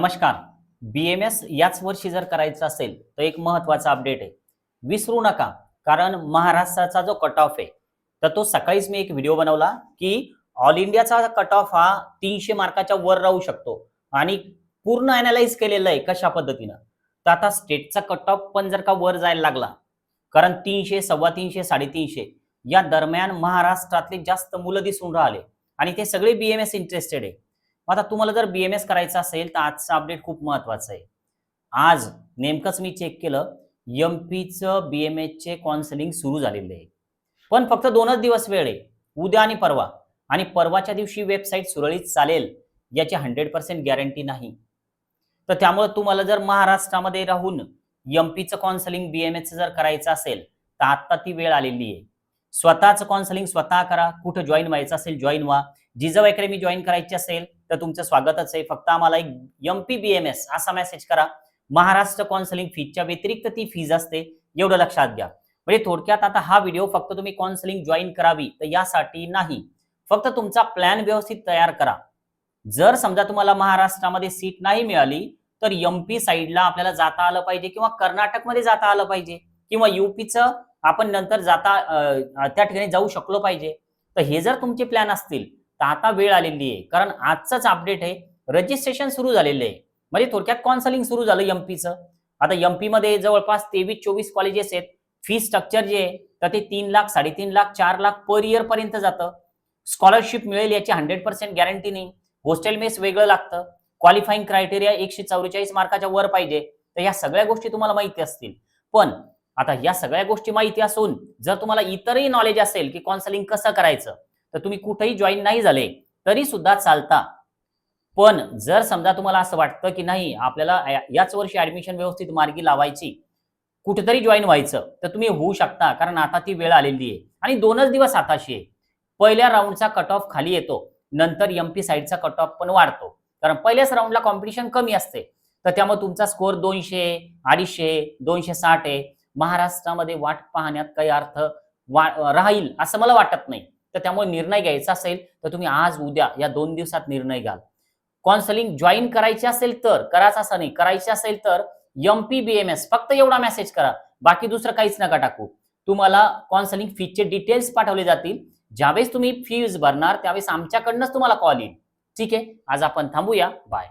नमस्कार. बी M S याच वर्षी जर करायचं असेल तर एक महत्त्वाचा अपडेट आहे. विसरू नका कारण महाराष्ट्राचा जो कट ऑफ आहे तर तो सकाळीच मी एक व्हिडिओ बनवला की ऑल इंडियाचा कट ऑफ हा तीनशे मार्काच्या वर राहू शकतो. आणि पूर्ण अनालाइज केलेलं आहे कशा पद्धतीनं? तर आता स्टेटचा कट ऑफ पण जर का वर जायला लागला कारण तीनशे सव्वा तीनशे साडेतीनशे या दरम्यान महाराष्ट्रातले जास्त मुलं दिसून राहिले. आणि ते सगळे बी एम एस इंटरेस्टेड आहे. मग आता तुम्हाला जर बीएमएस करायचं असेल तर आजचं अपडेट खूप महत्वाचं आहे. आज नेमकंच मी चेक केलं एम पीचं बीएमएसचे काउन्सिलिंग सुरू झालेलं आहे. पण फक्त दोनच दिवस वेळ आहे उद्या आणि परवा. आणि परवाच्या दिवशी वेबसाईट सुरळीत चालेल याची हंड्रेड पर्सेंट गॅरंटी नाही. तर त्यामुळे तुम्हाला जर महाराष्ट्रामध्ये राहून एम पीचं काउन्सिलिंग बीएमएसचं जर करायचं असेल तर आता ती वेळ आलेली आहे. स्वतःचं काउन्सिलिंग स्वतः करा कुठं जॉईन व्हायचं असेल जॉईन व्हा. जिजाऊ मी जॉईन करायची असेल तर तुमचं स्वागतच आहे. फक्त आम्हाला एक M P B M S असा मेसेज करा. महाराष्ट्र कॉन्सलिंग फीजच्या व्यतिरिक्त ती फीज असते. एवढं लक्षात घ्या. म्हणजे थोडक्यात आता हा व्हिडिओ फक्त तुम्ही कॉन्सलिंग जॉईन करावी तर यासाठी नाही. फक्त तुमचा प्लॅन व्यवस्थित तयार करा. जर समजा तुम्हाला महाराष्ट्रामध्ये सीट नाही मिळाली तर एम पी साईडला आपल्याला जाता आलं पाहिजे किंवा कर्नाटकमध्ये जाता आलं पाहिजे. किंवा युपीचं आपण नंतर जाता त्या ठिकाणी जाऊ शकलो पाहिजे. तर हे जर तुमचे प्लॅन असतील तर आता वेळ आलेली आहे. कारण आजचंच अपडेट आहे. रजिस्ट्रेशन सुरू झालेलं आहे. म्हणजे थोडक्यात काउन्सिलिंग सुरू झालं एमपीचं आता एमपी मध्ये जवळपास तेवीस चोवीस कॉलेजेस आहेत. फी स्ट्रक्चर जे आहे तर ते तीन लाख साडेतीन लाख चार लाख पर इयर पर्यंत जातं. स्कॉलरशिप मिळेल याची हंड्रेड पर्सेंट गॅरंटी नाही. हॉस्टेल मेस वेगळं लागतं. क्वालिफाईंग क्रायटेरिया एकशे चौवेचाळीस मार्काच्या वर पाहिजे. तर या सगळ्या गोष्टी तुम्हाला माहिती असतील. पण आता या सगळ्या गोष्टी माहिती असून जर तुम्हाला इतरही नॉलेज असेल की काउन्सिलिंग कसं करायचं तर तुम्ही कुठेही जॉईन नाही झाले तरी सुद्धा चालता. पण जर समजा तुम्हाला असं वाटतं की नाही आपल्याला याच वर्षी ऍडमिशन व्यवस्थित मार्गी लावायची कुठेतरी जॉईन व्हायचं तर तुम्ही होऊ शकता कारण आता ती वेळ आलेली आहे. आणि दोनच दिवस आताशी आहे. पहिल्या राऊंडचा कट ऑफ खाली येतो नंतर एमपी साईडचा कट ऑफ पण वाढतो. कारण पहिल्याच राऊंडला कॉम्पिटिशन कमी असते. तर त्यामुळे तुमचा स्कोअर दोनशे अडीचशे दोनशे साठ आहे. महाराष्ट्रामध्ये वाट पाहण्यात काही अर्थ वा राहील असं मला वाटत नाही. तर त्यामुळे निर्णय घ्यायचा असेल तर तुम्ही आज उद्या या दोन दिवसात निर्णय घ्याल. कॉन्सलिंग जॉईन करायची असेल तर करायचं असं नाही करायची असेल तर M P B M S फक्त एवढा मेसेज करा. बाकी दुसरं काहीच नका टाकू. तुम्हाला कॉन्सलिंग फीचे डिटेल्स पाठवले जातील. ज्यावेळेस तुम्ही फीज भरणार त्यावेळेस आमच्याकडनंच तुम्हाला कॉल येईल. ठीक आहे? आज आपण थांबूया. बाय